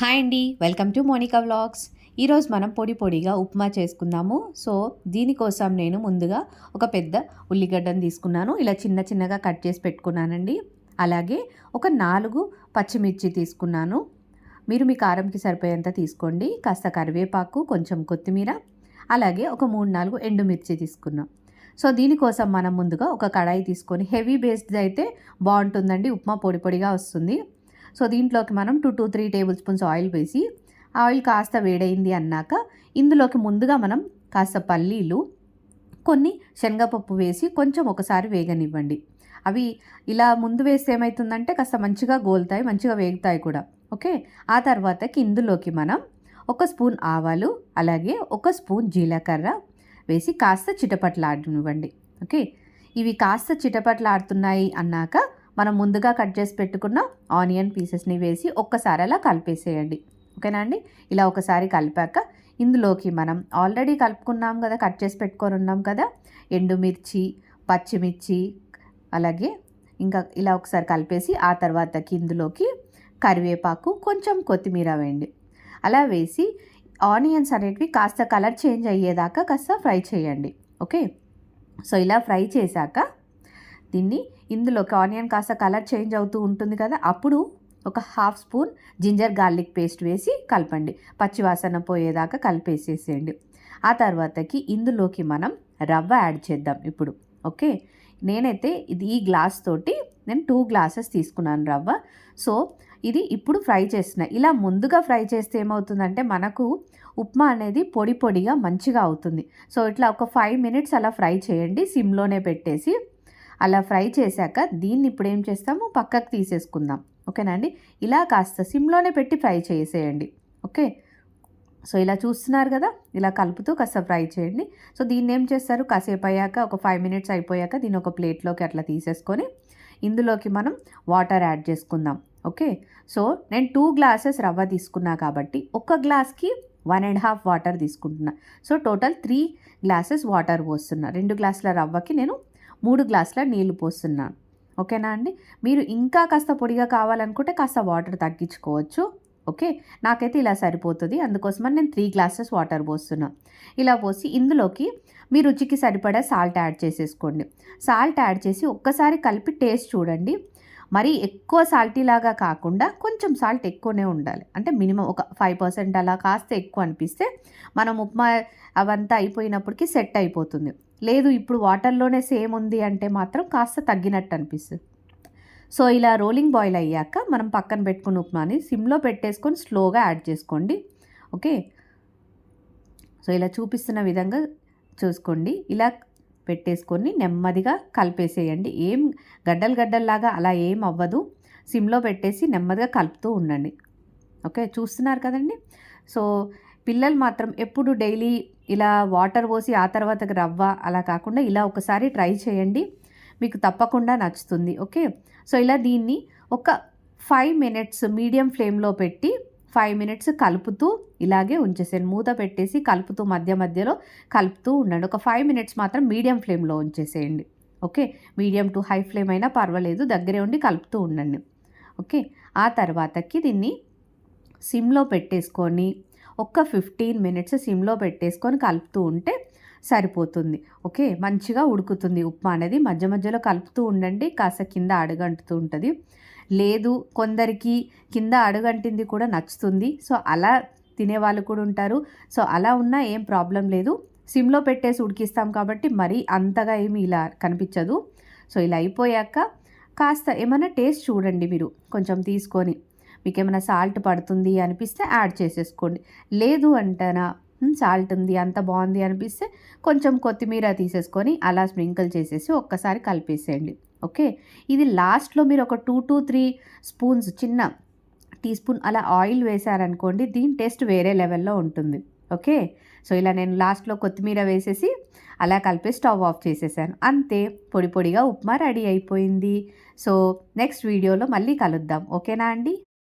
Hi అండి welcome to Monika vlogs. ఈరోజు మనం పొడి పొడిగా ఉప్మా చేసుకుందాము. సో దీనికోసం నేను ముందుగా ఒక పెద్ద ఉల్లిగడ్డను తీసుకున్నాను. ఇలా చిన్న చిన్నగా కట్ చేసి పెట్టుకున్నానండి. అలాగే ఒక నాలుగు పచ్చిమిర్చి తీసుకున్నాను. మీరు మీ కారంకి సరిపోయేంత తీసుకోండి. కాస్త కరివేపాకు కొంచెం కొత్తిమీర అలాగే ఒక మూడు నాలుగు ఎండుమిర్చి తీసుకున్నాం. సో దీనికోసం మనం ముందుగా ఒక కడాయి తీసుకొని హెవీ బేస్డ్ అయితే బాగుంటుందండి. ఉప్మా పొడి పొడిగా వస్తుంది. సో దీంట్లోకి మనం two to three table spoons oil వేసి ఆయిల్ కాస్త వేడైంది అన్నాక ఇందులోకి ముందుగా మనం కాస్త పల్లీలు కొన్ని శనగపప్పు వేసి కొంచెం ఒకసారి వేగనివ్వండి. అవి ఇలా ముందు వేస్తే ఏమవుతుందంటే కాస్త మంచిగా గోలుతాయి మంచిగా వేగుతాయి కూడా. ఓకే? ఆ తర్వాతకి ఇందులోకి మనం ఒక స్పూన్ ఆవాలు అలాగే ఒక స్పూన్ జీలకర్ర వేసి కాస్త చిటపట్లాడనివ్వండి. ఓకే? ఇవి కాస్త చిటపట్లాడుతున్నాయి అన్నాక మనం ముందుగా కట్ చేసి పెట్టుకున్న ఆనియన్ పీసెస్ని వేసి ఒక్కసారి అలా కలిపేసేయండి. ఓకేనా అండి? ఇలా ఒకసారి కలిపాక ఇందులోకి మనం ఆల్రెడీ కలుపుకున్నాం కదా కట్ చేసి పెట్టుకొని ఉన్నాం కదా ఎండుమిర్చి పచ్చిమిర్చి అలాగే ఇంకా ఇలా ఒకసారి కలిపేసి ఆ తర్వాతకి ఇందులోకి కరివేపాకు కొంచెం కొత్తిమీర వేయండి. అలా వేసి ఆనియన్స్ అనేటివి కాస్త కలర్ చేంజ్ అయ్యేదాకా కాస్త ఫ్రై చేయండి. ఓకే? సో ఇలా ఫ్రై చేశాక దీన్ని ఇందులోకి ఆనియన్ కాస్త కలర్ చేంజ్ అవుతూ ఉంటుంది కదా అప్పుడు ఒక half spoon ginger garlic paste వేసి కలపండి. పచ్చివాసన పోయేదాకా కలిపేసేసేయండి. ఆ తర్వాతకి ఇందులోకి మనం రవ్వ యాడ్ చేద్దాం ఇప్పుడు. ఓకే? నేనైతే ఇది ఈ గ్లాస్ తోటి నేను టూ గ్లాసెస్ తీసుకున్నాను రవ్వ. సో ఇది ఇప్పుడు ఫ్రై చేసిన ఇలా ముందుగా ఫ్రై చేస్తే ఏమవుతుందంటే మనకు ఉప్మా అనేది పొడి పొడిగా మంచిగా అవుతుంది. సో ఇట్లా ఒక ఫైవ్ మినిట్స్ అలా ఫ్రై చేయండి. సిమ్లోనే పెట్టేసి అలా ఫ్రై చేశాక దీన్ని ఇప్పుడు ఏం చేస్తాము? పక్కకు తీసేసుకుందాం. ఓకేనా అండి? ఇలా కాస్త సిమ్లోనే పెట్టి ఫ్రై చేసేయండి. ఓకే? సో ఇలా చూస్తున్నారు కదా? ఇలా కలుపుతూ కాస్త ఫ్రై చేయండి. సో దీన్ని ఏం చేస్తారు? కాసేపు అయ్యాక ఒక ఫైవ్ మినిట్స్ అయిపోయాక దీన్ని ఒక ప్లేట్లోకి అట్లా తీసేసుకొని ఇందులోకి మనం వాటర్ యాడ్ చేసుకుందాం. ఓకే? సో నేను టూ గ్లాసెస్ రవ్వ తీసుకున్నా కాబట్టి ఒక గ్లాస్కి వన్ అండ్ హాఫ్ వాటర్ తీసుకుంటున్నా. So total three glasses water పోస్తున్నా. రెండు గ్లాసుల రవ్వకి నేను మూడు గ్లాసుల నీళ్ళు పోస్తున్నాను ఓకేనా అండి? మీరు ఇంకా కాస్త పొడిగా కావాలనుకుంటే కాస్త వాటర్ తగ్గించుకోవచ్చు. ఓకే? నాకైతే ఇలా సరిపోతుంది. అందుకోసమని నేను త్రీ గ్లాసెస్ వాటర్ పోస్తున్నా. ఇలా పోసి ఇందులోకి మీ రుచికి సరిపడా సాల్ట్ యాడ్ చేసేసుకోండి. సాల్ట్ యాడ్ చేసి ఒక్కసారి కలిపి టేస్ట్ చూడండి. మరీ ఎక్కువ సాల్టీ లాగా కాకుండా కొంచెం సాల్ట్ ఎక్కువనే ఉండాలి. అంటే మినిమం ఒక ఫైవ్ పర్సెంట్ అలా కాస్త ఎక్కువ అనిపిస్తే మనం ఉప్మా అవంతా అయిపోయినప్పటికీ సెట్ అయిపోతుంది. లేదు ఇప్పుడు వాటర్లోనే సేమ్ ఉంది అంటే మాత్రం కాస్త తగ్గినట్టు అనిపిస్తుంది. సో ఇలా రోలింగ్ బాయిల్ అయ్యాక మనం పక్కన పెట్టుకున్న ఉప్మాని సిమ్లో పెట్టేసుకొని స్లోగా యాడ్ చేసుకోండి. ఓకే? సో ఇలా చూపిస్తున్న విధంగా చూసుకోండి. ఇలా పెట్టేసుకొని నెమ్మదిగా కలిపేసేయండి. ఏం గడ్డలు గడ్డల్లాగా అలా ఏం అవ్వదు. సిమ్లో పెట్టేసి నెమ్మదిగా కలుపుతూ ఉండండి. ఓకే? చూస్తున్నారు కదండి? సో పిల్లలు మాత్రం ఎప్పుడు డైలీ ఇలా వాటర్ పోసి ఆ తర్వాత రవ్వ అలా కాకుండా ఇలా ఒకసారి ట్రై చేయండి. మీకు తప్పకుండా నచ్చుతుంది. ఓకే? సో ఇలా దీన్ని ఒక ఫైవ్ మినిట్స్ మీడియం ఫ్లేమ్లో పెట్టి ఫైవ్ మినిట్స్ కలుపుతూ ఇలాగే ఉంచేసాను మూత పెట్టేసి కలుపుతూ మధ్య మధ్యలో కలుపుతూ ఉండండి. ఒక ఫైవ్ మినిట్స్ మాత్రం మీడియం ఫ్లేమ్లో ఉంచేసేయండి. Okay? Medium to high flame అయినా పర్వాలేదు. దగ్గరే ఉండి కలుపుతూ ఉండండి. ఓకే? ఆ తర్వాతకి దీన్ని సిమ్లో పెట్టేసుకొని ఒక్క ఫిఫ్టీన్ మినిట్స్ సిమ్లో పెట్టేసుకొని కలుపుతూ ఉంటే సరిపోతుంది. ఓకే? మంచిగా ఉడుకుతుంది. ఉప్మా అనేది మధ్య మధ్యలో కలుపుతూ ఉండండి. కాస్త కింద అడుగంటుతూ ఉంటుంది. లేదు కొందరికి కింద అడుగంటింది కూడా నచ్చుతుంది. సో అలా తినేవాళ్ళు కూడా ఉంటారు. సో అలా ఉన్నా ఏం ప్రాబ్లం లేదు. సిమ్లో పెట్టేసి ఉడికిస్తాం కాబట్టి మరీ అంతగా ఏమి ఇలా కనిపించదు. సో ఇలా అయిపోయాక కాస్త ఏమైనా టేస్ట్ చూడండి మీరు. కొంచెం తీసుకొని. మీకు ఏమైనా సాల్ట్ పడుతుంది అనిపిస్తే యాడ్ చేసేసుకోండి. లేదు అంటేనా సాల్ట్ ఉంది అంత బాగుంది అనిపిస్తే కొంచెం కొత్తిమీర తీసేసుకొని అలా స్ప్రింకిల్ చేసేసి ఒక్కసారి కలిపేసేయండి. ఓకే? ఇది లాస్ట్లో మీరు ఒక టూ టు త్రీ స్పూన్స్ చిన్న టీ స్పూన్ అలా ఆయిల్ వేశారనుకోండి దీని టేస్ట్ వేరే లెవెల్లో ఉంటుంది. ఓకే? సో ఇలా నేను లాస్ట్లో కొత్తిమీర వేసేసి అలా కలిపి స్టవ్ ఆఫ్ చేసేసాను. అంతే పొడి పొడిగా ఉప్మా రెడీ అయిపోయింది. సో నెక్స్ట్ వీడియోలో మళ్ళీ కలుద్దాం. ఓకేనా అండి?